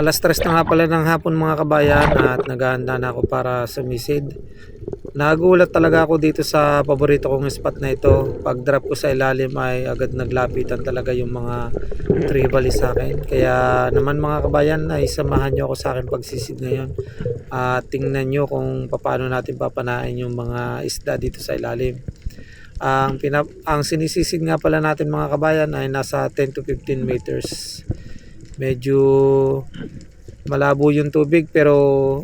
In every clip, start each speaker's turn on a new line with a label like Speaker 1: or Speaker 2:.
Speaker 1: Alas tres na nga pala ng hapon mga kabayan at naghahanda na ako para sumisid. Nagulat talaga ako dito sa paborito kong spot na ito. Pag drop ko sa ilalim ay agad naglapitan talaga yung mga tribali sa akin. Kaya naman mga kabayan ay samahan nyo ako sa akin pagsisid ngayon. At tingnan nyo kung paano natin papanain yung mga isda dito sa ilalim. Ang, pinap ang sinisisid nga pala natin mga kabayan ay nasa 10 to 15 meters. Medyo malabo yung tubig pero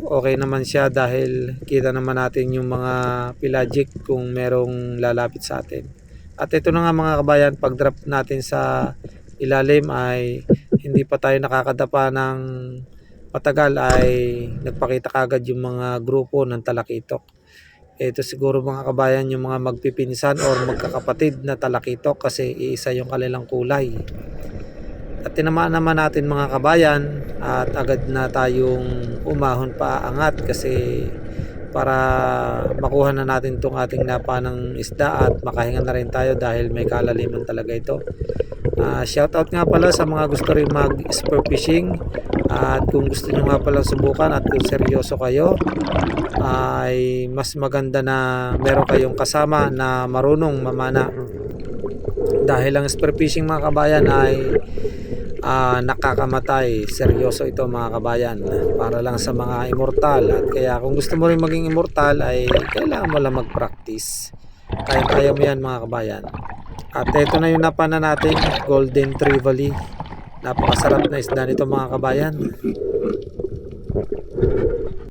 Speaker 1: okay naman siya dahil kita naman natin yung mga pelagic kung merong lalapit sa atin. At ito na nga mga kabayan, pag drop natin sa ilalim ay hindi pa tayo nakakadapa ng matagal ay nagpakita kagad yung mga grupo ng talakitok. Ito siguro mga kabayan yung mga magpipinsan or magkakapatid na talakitok kasi iisa yung kanilang kulay. At tinamaan naman natin mga kabayan at agad na tayong umahon pa angat kasi para makuha na natin itong ating napa ng isda at makahinga na rin tayo dahil may kalaliman talaga ito. Uh, shoutout nga pala sa mga gusto rin mag spur fishing at kung gusto nyo nga pala subukan at kung seryoso kayo ay mas maganda na meron kayong kasama na marunong mamana dahil ang spear fishing mga kabayan ay uh, nakakamatay. Seryoso ito mga kabayan. Para lang sa mga immortal. At kaya kung gusto mo rin maging immortal ay kailangan mo lang mag practice kaya kaya mo yan mga kabayan. At ito na yung napana natin golden trevally napakasarap na isda nito mga kabayan